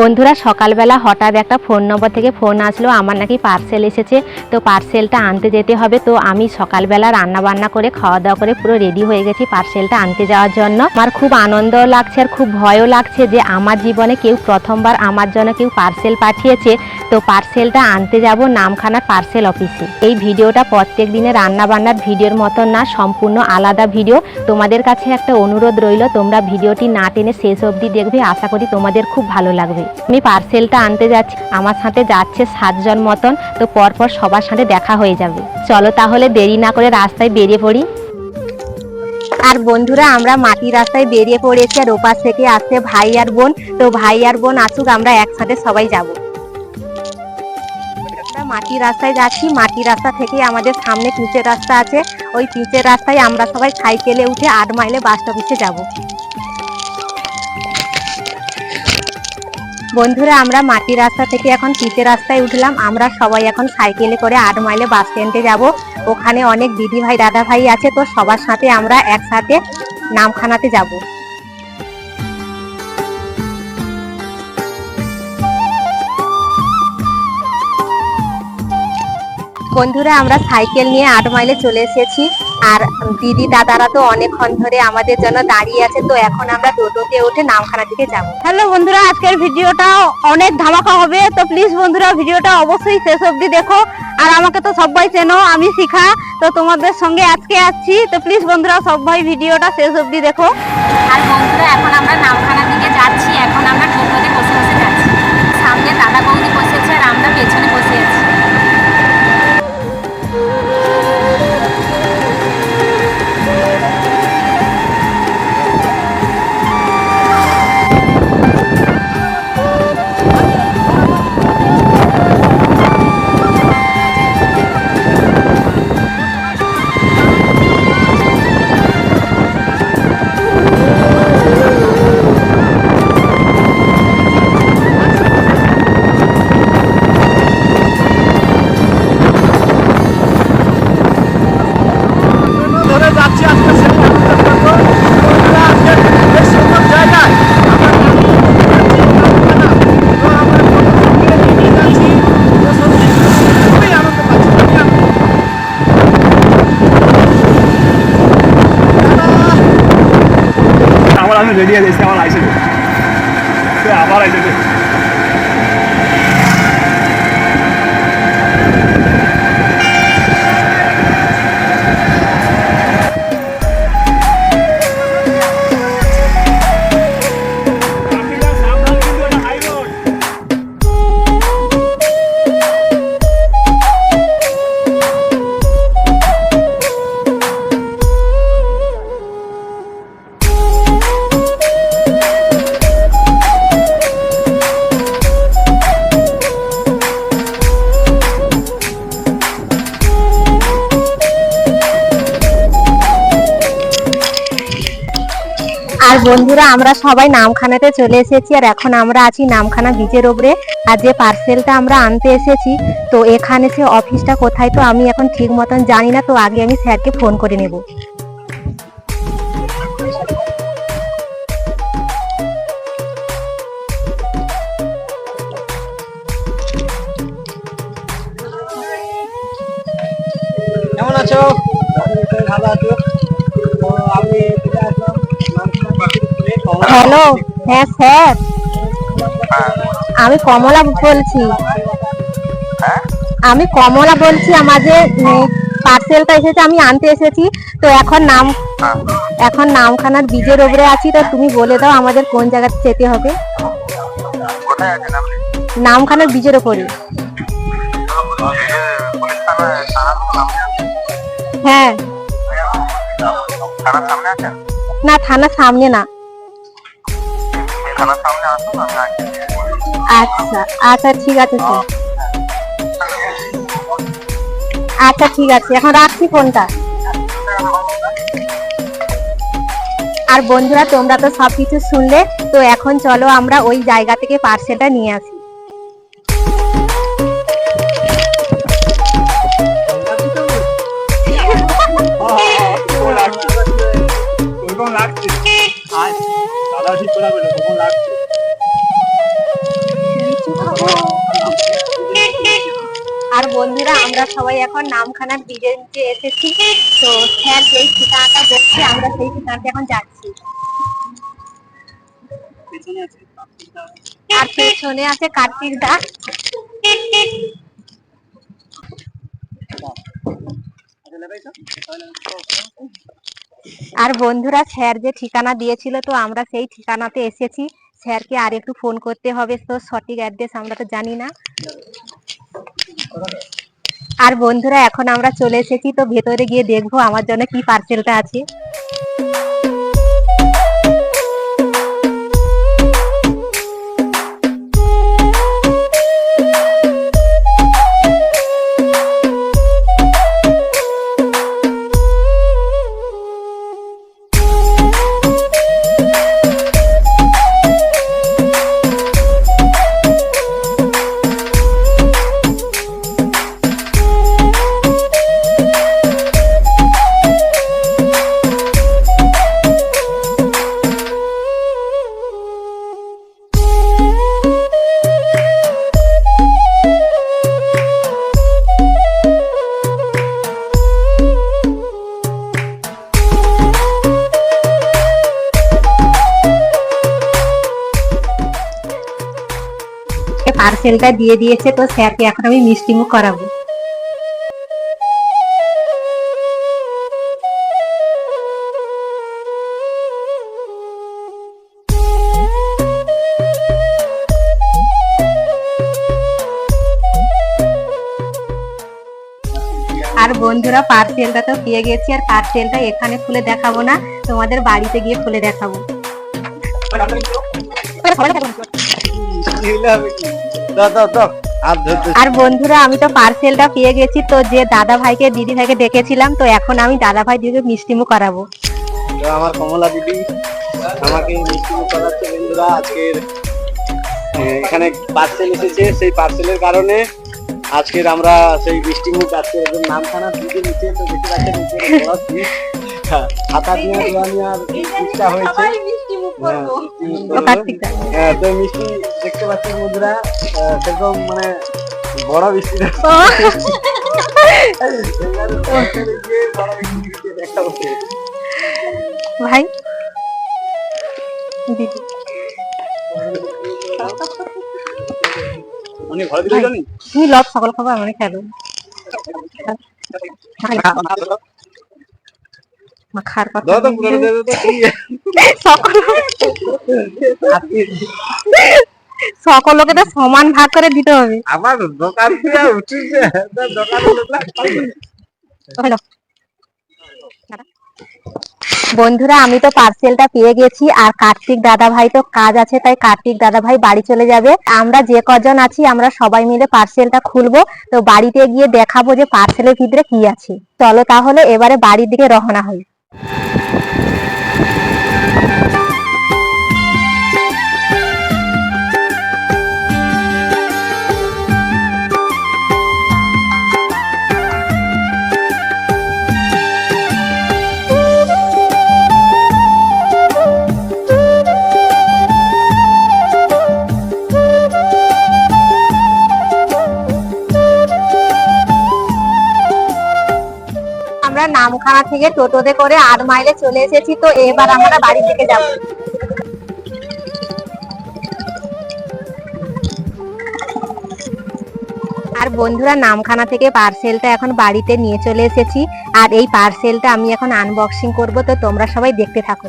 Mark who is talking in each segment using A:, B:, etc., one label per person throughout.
A: বন্ধুরা, সকালবেলা হঠাৎ একটা ফোন নম্বর থেকে ফোন আসলো। আমার নাকি পার্সেল এসেছে, তো পার্সেলটা আনতে যেতে হবে। তো আমি সকালবেলা রান্না বান্না করে খাওয়া দাওয়া করে পুরো রেডি হয়ে গেছি পার্সেলটা আনতে যাওয়ার জন্য। আমার খুব আনন্দও লাগছে আর খুব ভয়ও লাগছে যে আমার জীবনে কেউ প্রথমবার আমার জন্য কেউ পার্সেল পাঠিয়েছে। তো পার্সেলটা আনতে যাব নামখানার পার্সেল অফিসে এই ভিডিওটা প্রত্যেক দিনে রান্না বান্নার ভিডিওর মতন না, সম্পূর্ণ আলাদা ভিডিও। তোমাদের কাছে একটা অনুরোধ রইল, তোমরা ভিডিওটি না টেনে শেষ অবধি দেখবে। আশা করি তোমাদের খুব ভালো লাগবে। আমি পার্সেলটা আনতে যাচ্ছি। আমার সাথে যাচ্ছে সাতজন মতন, তো পরপর সবার সাথে দেখা হয়ে যাবে। চলো তাহলে দেরি না করে রাস্তায় বেরিয়ে পড়ি। আর বন্ধুরা, আমরা মাটি রাস্তায় বেরিয়ে পড়েছি আর ওপাশ থেকে আসছে ভাই আর বোন। তো ভাই আর বোন আসুক, আমরা একসাথে সবাই যাব। আমরা মাটি রাস্তায় যাচ্ছি। মাটি রাস্তা থেকে আমাদের সামনে পিচের রাস্তা আছে। ওই পিচের রাস্তায় আমরা সবাই সাইকেলে উঠে আট মাইলে বাস অফিসে যাব। বন্ধুরা, আমরা মাটি রাস্তা থেকে এখন পিচের রাস্তায় উঠলাম। আমরা সবাই এখন সাইকেলে করে আট মাইলে বাস স্ট্যান্ডে যাব। ওখানে অনেক দিদি ভাই, দাদা ভাই আছে তো সবার সাথে আমরা একসাথে নামখানাতে যাব। বন্ধুরা, আমরা সাইকেল নিয়ে আট মাইলে চলে এসেছি। আর দিদি দাদারা তো অনেকক্ষণ ধরে আমাদের জন্য দাঁড়িয়ে আছে তো এখন আমরা টোটোতে উঠে নামখানা দিকে যাব।
B: হ্যালো বন্ধুরা আজকের ভিডিওটা অনেক ধামাকা হবে তো প্লিজ বন্ধুরা ভিডিওটা অবশ্যই শেষ অবধি দেখো। আর আমাকে তো সবাই চেনো আমি শিখা তো তোমাদের সঙ্গে আজকে আসছি তো প্লিজ বন্ধুরা সবাই ভিডিওটা শেষ অবধি দেখো।
A: আর বন্ধুরা এখন আমরা নামখানার দিকে যাচ্ছি এখন আমরা টোটোতে বসে বসে যাচ্ছি। সামনে দাদা বৌদি বসেছে আর আমরা পেছনে
C: আমি রেডি হয়ে গেছি আমার আইসে আমার আইসে
A: আর বন্ধুরা, আমরা সবাই নামখানাতে চলে এসেছি আর এখন আমরা আছি নামখানা বীজের ওপরে। আর যে পার্সেলটা আমরা আনতে এসেছি, তো এখানে সে অফিসটা কোথায়, তো আমি এখন ঠিক মতন জানি না, তো আগে আমি স্যারকে ফোন করে নেব। হ্যালো হ্যাঁ স্যার। আমি কমলা বলছি। আমি কমলা বলছি আমাদের পার্সেলটা এসেছে, আমি আনতে এসেছি। তো এখন নাম, এখন নামখানার বীজের ওপরে আছি, তো তুমি বলে দাও আমাদের কোন জায়গাতে যেতে হবে। নামখানার বীজের ওপরে। হ্যাঁ। না, থানার সামনে না।
D: থানার সামনে আসুন আমি
A: আচ্ছা আচ্ছা ঠিক আছে, স্যার। আচ্ছা ঠিক আছে, এখন রাখছি ফোনটা। আর বন্ধুরা, তোমরা তো সবকিছু শুনলে, তো এখন চলো আমরা ওই জায়গা থেকে পার্সেলটা নিয়ে আসি।
C: তখন লাগছে। আর
A: বন্ধুরা আমরা সবাই এখন নামখানার ব্রিজের এসেছি। তো স্যার যেই ঠিকানাটা বলছে আমরা সেই ঠিকানাতে এখন যাচ্ছি। আর পেছনে আছে কার্তিক দা আর বন্ধুরা, স্যার যে ঠিকানা দিয়েছিল, তো আমরা সেই ঠিকানাতে এসেছি। স্যারকে আর একটু ফোন করতে হবে, তো সঠিক অ্যাড্রেস আমরা তো জানি না। আর বন্ধুরা, এখন আমরা চলে এসেছি, তো ভেতরে গিয়ে দেখব আমার জন্য কি পার্সেলটা আছে। পার্সেলটা দিয়ে দিয়েছে তো স্যারকে এখন আমি মিষ্টি মুখ করাবো আর বন্ধুরা পার্সেলটা তো পেয়ে গেছি আর পার্সেলটা এখানে খুলে দেখাবো না তোমাদের বাড়িতে গিয়ে খুলে দেখাবো আর বন্ধুরা আমি তো পার্সেলটা পেয়ে গেছি তো যে দাদা ভাইকে দিদি ভাইকে ডেকেছিলাম তো এখন আমি দাদা ভাই দিদিকে মিষ্টিমুখ করাবো।
C: তো আমার কমলা দিদি। আমাকে মিষ্টি মুখ করাচ্ছে বন্ধুরা আজকের এখানে পার্সেল এসেছে সেই পার্সেলের কারণে আজকের আমরা সেই মিষ্টি মুখ আজকে একদম নামখানা দিকে নিচে তো দেখতে পাচ্ছেন। হ্যাঁ, হাতা দিয়ে দেওয়া নেওয়ার চেষ্টা হয়েছে। হ্যাঁ। হ্যাঁ, তো মিষ্টি দেখতে পাচ্ছেন বন্ধুরা সেরকম মানে বড় মিষ্টি।
A: ভাই। দিদি।
C: উনি ঘরে দিলে জানি?
A: তুমি লব সকল খাবার আমি খাব খার কথা সকল লোকে তো সমান ভাগ করে দিতে হবে।
C: আমার দোকান থেকে উঠিছে। দোকানে।
A: বন্ধুরা আমি তো পার্সেলটা পেয়ে গেছি আর কার্তিক দাদা ভাই তো কাজ আছে তাই কার্তিক দাদা ভাই বাড়ি চলে যাবে। আমরা যে কজন আছি আমরা সবাই মিলে পার্সেলটা খুলবো। তো বাড়িতে গিয়ে দেখাবো যে পার্সেলের ভিতরে কি আছে। চলো তাহলে এবারে বাড়ির দিকে রওনা হই। থেকে টোটোতে করে আট মাইলে চলে এসেছি, তো এবার আমরা বাড়ি থেকে যাব। আর বন্ধুরা, নামখানা থেকে পার্সেলটা এখন বাড়িতে নিয়ে চলে এসেছি। আর এই পার্সেলটা আমি এখন আনবক্সিং করব, তো তোমরা সবাই দেখতে থাকো।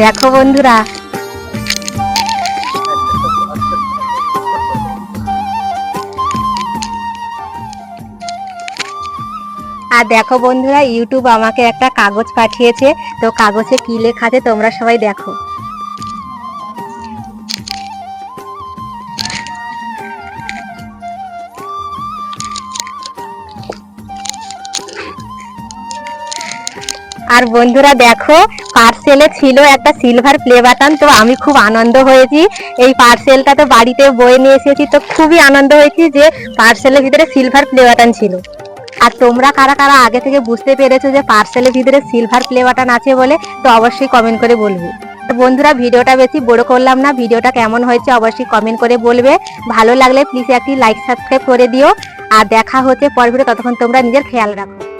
A: দেখো বন্ধুরা। আর দেখো বন্ধুরা ইউটিউব আমাকে একটা কাগজ পাঠিয়েছে, তো কাগজে কি লেখা আছে তোমরা সবাই দেখো। আর বন্ধুরা দেখো পার্সেলে ছিল একটা সিলভার প্লে বাটন তো আমি খুব আনন্দ হয়েছি। এই পার্সেলটা তো বাড়িতে বয়ে নিয়ে এসেছি, তো খুবই আনন্দ হয়েছি যে পার্সেলের ভিতরে সিলভার প্লে বাটন ছিল। আর তোমরা কারা কারা আগে থেকে বুঝতে পেরেছ যে পার্সেলের ভিতরে সিলভার প্লে বাটন আছে বলে, তো অবশ্যই কমেন্ট করে বলবে। বন্ধুরা, ভিডিওটা বেশি বড় করলাম না, ভিডিওটা কেমন হয়েছে অবশ্যই কমেন্ট করে বলবে। ভালো লাগলে প্লিজ একটি লাইক সাবস্ক্রাইব করে দিও। আর দেখা হচ্ছে পর ভিডিও ততক্ষণ তোমরা নিজের খেয়াল রাখো।